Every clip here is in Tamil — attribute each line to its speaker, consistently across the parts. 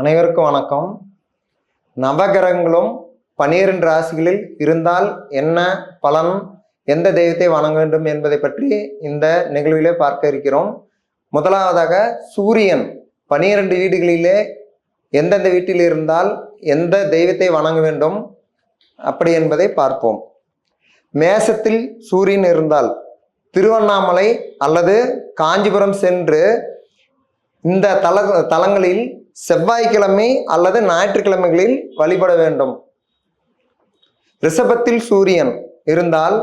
Speaker 1: அனைவருக்கும் வணக்கம். நவகிரகங்களும் பனிரெண்டு ராசிகளில் இருந்தால் என்ன பலன் எந்த தெய்வத்தை வணங்க வேண்டும் என்பதை பற்றி இந்த நிகழ்விலே பார்க்க இருக்கிறோம். முதலாவதாக சூரியன் பனிரெண்டு வீடுகளிலே எந்தெந்த வீட்டில் இருந்தால் எந்த தெய்வத்தை வணங்க வேண்டும் அப்படி என்பதை பார்ப்போம். மேசத்தில் சூரியன் இருந்தால் திருவண்ணாமலை அல்லது காஞ்சிபுரம் சென்று இந்த தல தலங்களில் செவ்வாய்க்கிழமை அல்லது ஞாயிற்றுக்கிழமைகளில் வழிபட வேண்டும். ரிஷபத்தில் சூரியன் இருந்தால்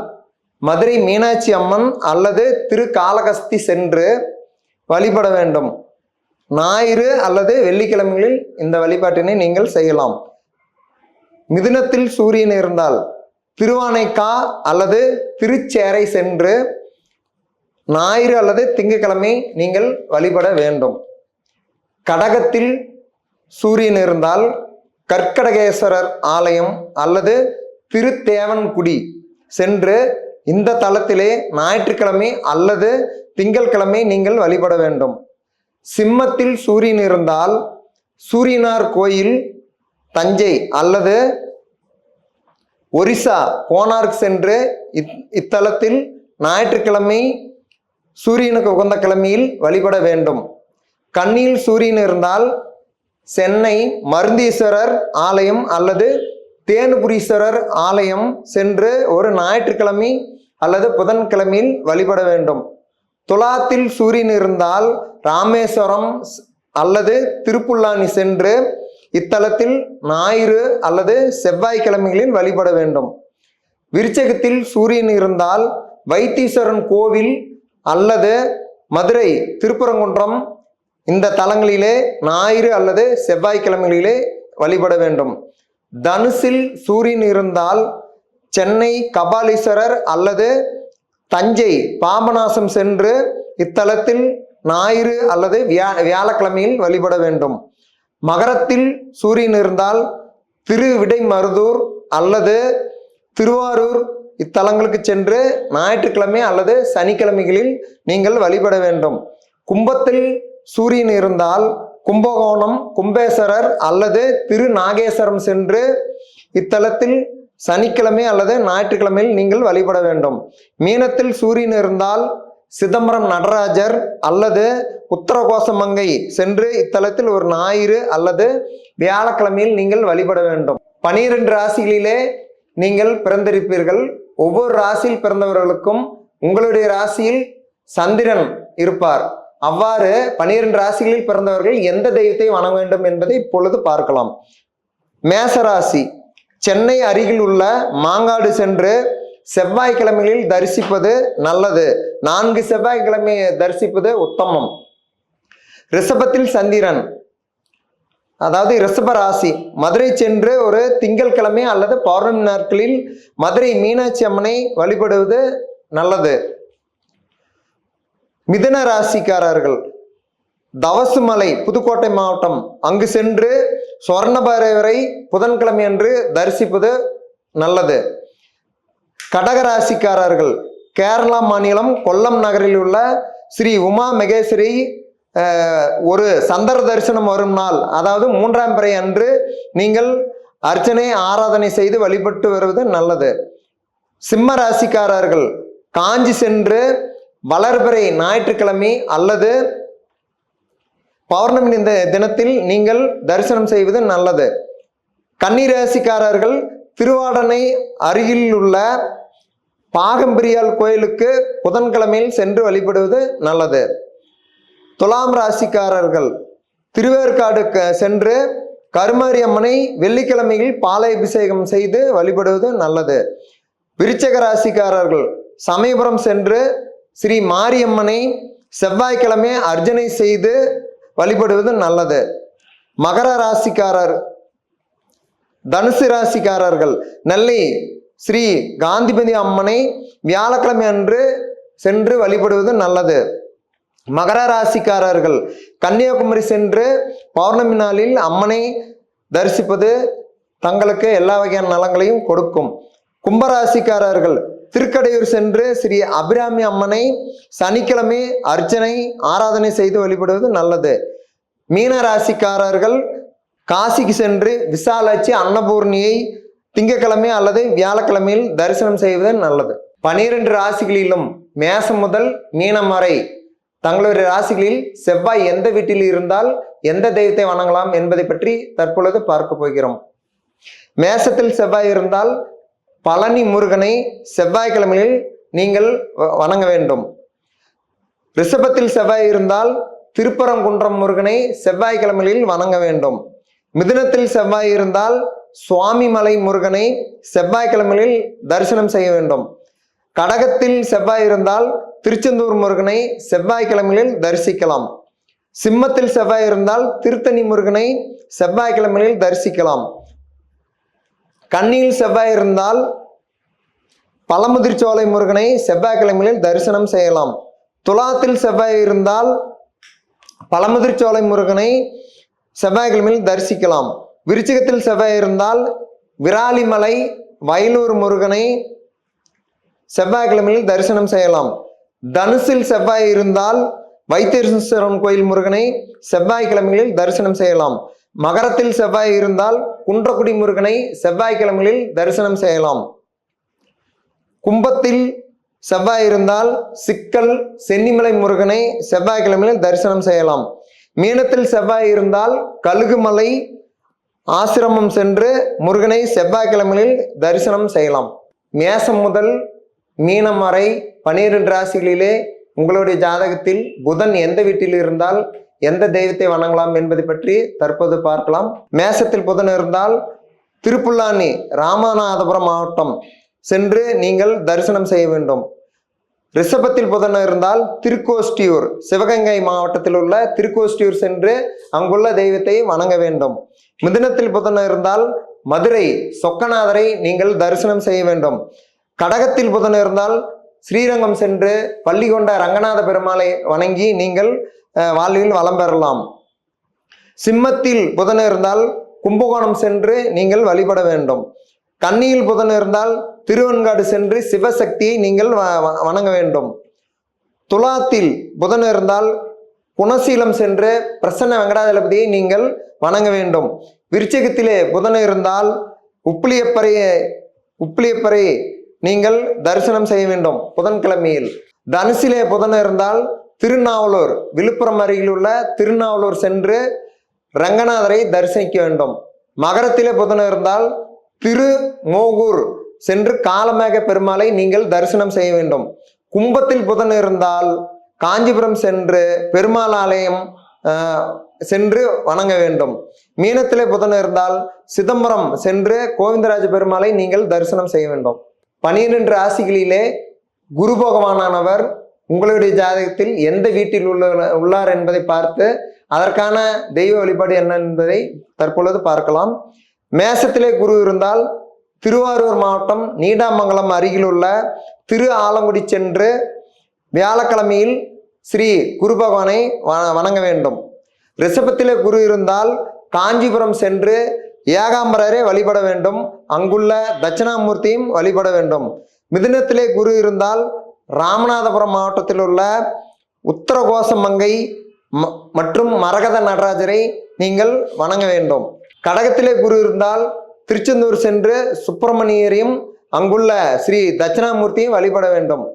Speaker 1: மதுரை மீனாட்சி அம்மன் அல்லது திருக்காளகஸ்தி சென்று வழிபட வேண்டும். ஞாயிறு அல்லது வெள்ளிக்கிழமைகளில் இந்த வழிபாட்டினை நீங்கள் செய்யலாம். மிதுனத்தில் சூரியன் இருந்தால் திருவானைக்கா அல்லது திருச்சேரை சென்று ஞாயிறு அல்லது திங்கட்கிழமை நீங்கள் வழிபட வேண்டும். கடகத்தில் சூரியன் இருந்தால் கற்கடகேஸ்வரர் ஆலயம் அல்லது திருத்தேவன்குடி சென்று இந்த தலத்திலே ஞாயிற்றுக்கிழமை அல்லது திங்கட்கிழமை நீங்கள் வழிபட வேண்டும். சிம்மத்தில் சூரியன் இருந்தால் சூரியனார் கோயில் தஞ்சை அல்லது ஒரிசா கோனார்க் சென்று இத் இத்தலத்தில் ஞாயிற்றுக்கிழமை சூரியனுக்கு உகந்த கிழமையில் வழிபட வேண்டும். கண்ணியில் சூரியன் இருந்தால் சென்னை மருந்தீஸ்வரர் ஆலயம் அல்லது தேனுபுரீஸ்வரர் ஆலயம் சென்று ஒரு ஞாயிற்றுக்கிழமை அல்லது புதன்கிழமையில் வழிபட வேண்டும். துலாத்தில் சூரியன் இருந்தால் ராமேஸ்வரம் அல்லது திருப்புல்லானி சென்று இத்தலத்தில் ஞாயிறு அல்லது செவ்வாய்க்கிழமைகளில் வழிபட வேண்டும். விருச்சகத்தில் சூரியன் இருந்தால் வைத்தீஸ்வரன் கோவில் அல்லது மதுரை திருப்பரங்குன்றம் இந்த தலங்களிலே ஞாயிறு அல்லது செவ்வாய்க்கிழமைகளிலே வழிபட வேண்டும். தனுசில் சூரியன் இருந்தால் சென்னை கபாலீஸ்வரர் அல்லது தஞ்சை பாபநாசம் சென்று இத்தலத்தில் ஞாயிறு அல்லது வியா வியாழக்கிழமையில் வழிபட வேண்டும். மகரத்தில் சூரியன் இருந்தால் திருவிடைமருதூர் அல்லது திருவாரூர் இத்தலங்களுக்கு சென்று ஞாயிற்றுக்கிழமை அல்லது சனிக்கிழமைகளில் நீங்கள் வழிபட வேண்டும். கும்பத்தில் சூரியன் இருந்தால் கும்பகோணம் கும்பேஸ்வரர் அல்லது திரு நாகேஸ்வரம் சென்று இத்தலத்தில் சனிக்கிழமை அல்லது ஞாயிற்றுக்கிழமையில் நீங்கள் வழிபட வேண்டும். மீனத்தில் சூரியன் இருந்தால் சிதம்பரம் நடராஜர் அல்லது உத்தரகோசமங்கை சென்று இத்தலத்தில் ஒரு ஞாயிறு அல்லது வியாழக்கிழமையில் நீங்கள் வழிபட வேண்டும். பனிரெண்டு ராசிகளிலே நீங்கள் பிறந்திருப்பீர்கள். ஒவ்வொரு ராசியில் பிறந்தவர்களுக்கும் உங்களுடைய ராசியில் சந்திரன் இருப்பார். அவ்வாறு பனிரெண்டு ராசிகளில் பிறந்தவர்கள் எந்த தெய்வத்தை வணங்க வேண்டும் என்பதை இப்பொழுது பார்க்கலாம். மேசராசி சென்னை அருகில் உள்ள மாங்காடு சென்று செவ்வாய்க்கிழமைகளில் தரிசிப்பது நல்லது. நான்கு செவ்வாய்க்கிழமை தரிசிப்பது உத்தமம். ரிஷபத்தில் சந்திரன் அதாவது ரிஷப ராசி மதுரை சென்று ஒரு திங்கட்கிழமை அல்லது பௌர்ணமி நாட்களில் மதுரை மீனாட்சி அம்மனை வழிபடுவது நல்லது. மிதுன ராசிக்காரர்கள் தவசுமலை புதுக்கோட்டை மாவட்டம் அங்கு சென்று சொர்ணபைரவரை புதன்கிழமை அன்று தரிசிப்பது நல்லது. கடக ராசிக்காரர்கள் கேரளா மாநிலம் கொல்லம் நகரில் உள்ள ஸ்ரீ உமா மகேஸ்வரி ஒரு சந்தர தரிசனம் வரும் நாள் அதாவது மூன்றாம் பிறை அன்று நீங்கள் அர்ச்சனை ஆராதனை செய்து வழிபட்டு வருவது நல்லது. சிம்ம ராசிக்காரர்கள் காஞ்சி சென்று வளர்பிறை ஞாயிற்றுக்கிழமை அல்லது பௌர்ணமி இந்த தினத்தில் நீங்கள் தரிசனம் செய்வது நல்லது. கன்னிராசிக்காரர்கள் திருவாடனை அருகில் உள்ள பாகம்பிரியால் கோயிலுக்கு புதன்கிழமையில் சென்று வழிபடுவது நல்லது. துலாம் ராசிக்காரர்கள் திருவேற்காடு சென்று கருமாரி அம்மனை வெள்ளிக்கிழமையில் பாலை அபிஷேகம் செய்து வழிபடுவது நல்லது. விருச்சக ராசிக்காரர்கள் சமயபுரம் சென்று ஸ்ரீ மாரியம்மனை செவ்வாய்க்கிழமை அர்ச்சனை செய்து வழிபடுவது நல்லது. மகர ராசிக்காரர் தனுசு ராசிக்காரர்கள் நெல்லை ஸ்ரீ காந்திபதி அம்மனை வியாழக்கிழமை அன்று சென்று வழிபடுவது நல்லது. மகர ராசிக்காரர்கள் கன்னியாகுமரி சென்று பௌர்ணமி நாளில் அம்மனை தரிசிப்பது தங்களுக்கு எல்லா வகையான நலங்களையும் கொடுக்கும். கும்பராசிக்காரர்கள் திருக்கடையூர் சென்று ஸ்ரீ அபிராமி அம்மனை சனிக்கிழமை அர்ச்சனை ஆராதனை செய்து வழிபடுவது நல்லது. மீன ராசிக்காரர்கள் காசிக்கு சென்று விசாலாட்சி அன்னபூர்ணியை திங்கட்கிழமை அல்லது வியாழக்கிழமையில் தரிசனம் செய்வது நல்லது. பனிரெண்டு ராசிகளிலும் மேசம் முதல் மீனம் வரை தங்களுடைய ராசிகளில் செவ்வாய் எந்த வீட்டில் இருந்தால் எந்த தெய்வத்தை வணங்கலாம் என்பதை பற்றி தற்பொழுது பார்க்க போகிறோம். மேசத்தில் செவ்வாய் இருந்தால் பழனி முருகனை செவ்வாய்க்கிழமையில் நீங்கள் வ- வணங்க வேண்டும். ரிஷபத்தில் செவ்வாய் இருந்தால் திருப்பரங்குன்றம் முருகனை செவ்வாய்க்கிழமையில் வணங்க வேண்டும். மிதுனத்தில் செவ்வாய் இருந்தால் சுவாமிமலை முருகனை செவ்வாய்க்கிழமையில் தரிசனம் செய்ய வேண்டும். கடகத்தில் செவ்வாய் இருந்தால் திருச்செந்தூர் முருகனை செவ்வாய்க்கிழமையில் தரிசிக்கலாம். சிம்மத்தில் செவ்வாய் இருந்தால் திருத்தணி முருகனை செவ்வாய்க்கிழமையில் தரிசிக்கலாம். கண்ணியில் செவ்வாய் இருந்தால் பழமுதிர்ச்சோலை முருகனை செவ்வாய்க்கிழமையில் தரிசனம் செய்யலாம். துலாத்தில் செவ்வாய் இருந்தால் பழமுதிர்ச்சோலை முருகனை செவ்வாய்க்கிழமையில் தரிசிக்கலாம். விருச்சிகத்தில் செவ்வாய் இருந்தால் விராலிமலை வயலூர் முருகனை செவ்வாய்க்கிழமையில் தரிசனம் செய்யலாம். தனுசில் செவ்வாய் இருந்தால் வைத்தீஸ்வரன் கோயில் முருகனை செவ்வாய்க்கிழமைகளில் தரிசனம் செய்யலாம். மகரத்தில் செவ்வாய் இருந்தால் குன்றக்குடி முருகனை செவ்வாய்க்கிழமைகளில் தரிசனம் செய்யலாம். கும்பத்தில் செவ்வாய் இருந்தால் சிக்கல் சென்னிமலை முருகனை செவ்வாய்க்கிழமையில் தரிசனம் செய்யலாம். மீனத்தில் செவ்வாய் இருந்தால் கழுகுமலை ஆசிரமம் சென்று முருகனை செவ்வாய்க்கிழமையில் தரிசனம் செய்யலாம். மேசம் முதல் மீனம் வரை பனிரெண்டு ராசிகளிலே உங்களுடைய ஜாதகத்தில் புதன் எந்த வீட்டில் இருந்தால் எந்த தெய்வத்தை வணங்கலாம் என்பதை பற்றி தற்போது பார்க்கலாம். மேசத்தில் புதன் இருந்தால் திருப்புல்லானி ராமநாதபுரம் மாவட்டம் சென்று நீங்கள் தரிசனம் செய்ய வேண்டும். ரிஷபத்தில் புதன் இருந்தால் திருக்கோஷ்டியூர் சிவகங்கை மாவட்டத்தில் உள்ள திருக்கோஷ்டியூர் சென்று அங்குள்ள தெய்வத்தை வணங்க வேண்டும். மிதுனத்தில் புதன் இருந்தால் மதுரை சொக்கநாதரை நீங்கள் தரிசனம் செய்ய வேண்டும். கடகத்தில் புதன் இருந்தால் ஸ்ரீரங்கம் சென்று பள்ளிகொண்ட ரங்கநாத பெருமாளை வணங்கி நீங்கள் வாழ்வில் வளம் பெறலாம். சிம்மத்தில் புதன் இருந்தால் கும்பகோணம் சென்று நீங்கள் வழிபட வேண்டும். கன்னியில் புதன் இருந்தால் திருவெண்காடு சென்று சிவசக்தியை நீங்கள் வ- வ- வணங்க வேண்டும். துலாத்தில் புதன் இருந்தால் குணசீலம் சென்று பிரசன்ன வெங்கடாஜலபதியை நீங்கள் வணங்க வேண்டும். விருச்சகத்திலே புதன் இருந்தால் உப்பிலியப்பறை உப்பிலியப்பறை நீங்கள் தரிசனம் செய்ய வேண்டும் புதன்கிழமையில். தனுசிலே புதன் இருந்தால் திருநாவலூர் விழுப்புரம் அருகில் உள்ள திருநாவலூர் சென்று ரங்கநாதரை தரிசிக்க வேண்டும். மகரத்திலே புதன் இருந்தால் திருமோகூர் சென்று காலமேக பெருமாளை நீங்கள் தரிசனம் செய்ய வேண்டும். கும்பத்தில் புதன் இருந்தால் காஞ்சிபுரம் சென்று பெருமாள் ஆலயம் சென்று வணங்க வேண்டும். மீனத்திலே புதன் இருந்தால் சிதம்பரம் சென்று கோவிந்தராஜ பெருமாளை நீங்கள் தரிசனம் செய்ய வேண்டும். பனிரெண்டு ராசிகளிலே குரு பகவானானவர் உங்களுடைய ஜாதகத்தில் எந்த வீட்டில் உள்ள உள்ளார் என்பதை பார்த்து அதற்கான தெய்வ வழிபாடு என்ன என்பதை தற்பொழுது பார்க்கலாம். மேசத்திலே குரு இருந்தால் திருவாரூர் மாவட்டம் நீடாமங்கலம் அருகிலுள்ள திரு ஆலங்குடி சென்று வியாழக்கிழமையில் ஸ்ரீ குரு பகவானை வணங்க வேண்டும். ரிஷபத்திலே குரு இருந்தால் காஞ்சிபுரம் சென்று ஏகாம்பரரை வழிபட வேண்டும். அங்குள்ள தட்சிணாமூர்த்தியும் வழிபட வேண்டும். மிதுனத்திலே குரு இருந்தால் ராமநாதபுரம் மாவட்டத்தில் உள்ள உத்தரகோசமங்கை ம- மற்றும் மரகத நடராஜரை நீங்கள் வணங்க வேண்டும். கடகத்திலே குரு இருந்தால் திருச்செந்தூர் சென்று சுப்பிரமணியரையும் அங்குள்ள ஸ்ரீ தட்சிணாமூர்த்தியும் வழிபட வேண்டும்.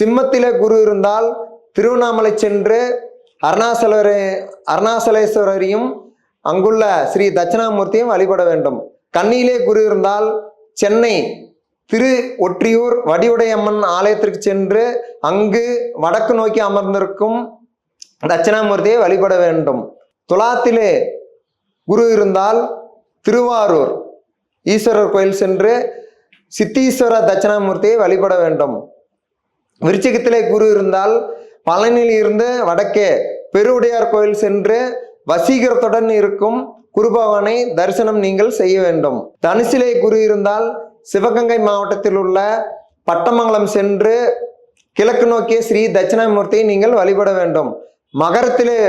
Speaker 1: சிம்மத்திலே குரு இருந்தால் திருவண்ணாமலை சென்று அருணாசலரை அருணாசலேஸ்வரரையும் அங்குள்ள ஸ்ரீ தட்சிணாமூர்த்தியும் வழிபட வேண்டும். கண்ணியிலே குரு இருந்தால் சென்னை திரு ஒற்றியூர் வடிவுடையம்மன் ஆலயத்திற்கு சென்று அங்கு வடக்கு நோக்கி அமர்ந்திருக்கும் தட்சிணாமூர்த்தியை வழிபட வேண்டும். துலாத்திலே குரு இருந்தால் திருவாரூர் ஈஸ்வரர் கோயில் சென்று சித்தீஸ்வர தட்சிணாமூர்த்தியை வழிபட வேண்டும். விருச்சிகத்திலே குரு இருந்தால் பழனியில் இருந்து வடக்கே பெருவுடையார் கோயில் சென்று வசீகரத்துடன் இருக்கும் குருபவனை தரிசனம் நீங்கள் செய்ய வேண்டும். தனுசிலே குரு இருந்தால் சிவகங்கை மாவட்டத்தில் உள்ள பட்டமங்கலம் சென்று கிழக்கு நோக்கிய ஸ்ரீ தட்சிணாமூர்த்தியை நீங்கள் வழிபட வேண்டும். மகரத்திலே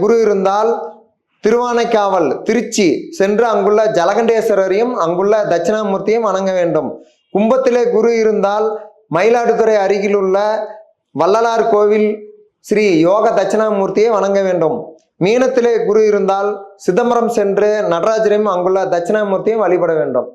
Speaker 1: குரு இருந்தால் திருவானைக்காவல் திருச்சி சென்று அங்குள்ள ஜலகண்டேஸ்வரரையும் அங்குள்ள தட்சிணாமூர்த்தியும் வணங்க வேண்டும். கும்பத்திலே குரு இருந்தால் மயிலாடுதுறை அருகிலுள்ள வள்ளலார் கோவில் ஸ்ரீ யோக தட்சிணாமூர்த்தியை வணங்க வேண்டும். மீனத்திலே குரு இருந்தால் சிதம்பரம் சென்று நடராஜரையும் அங்குள்ள தட்சிணாமூர்த்தியும் வழிபட வேண்டும்.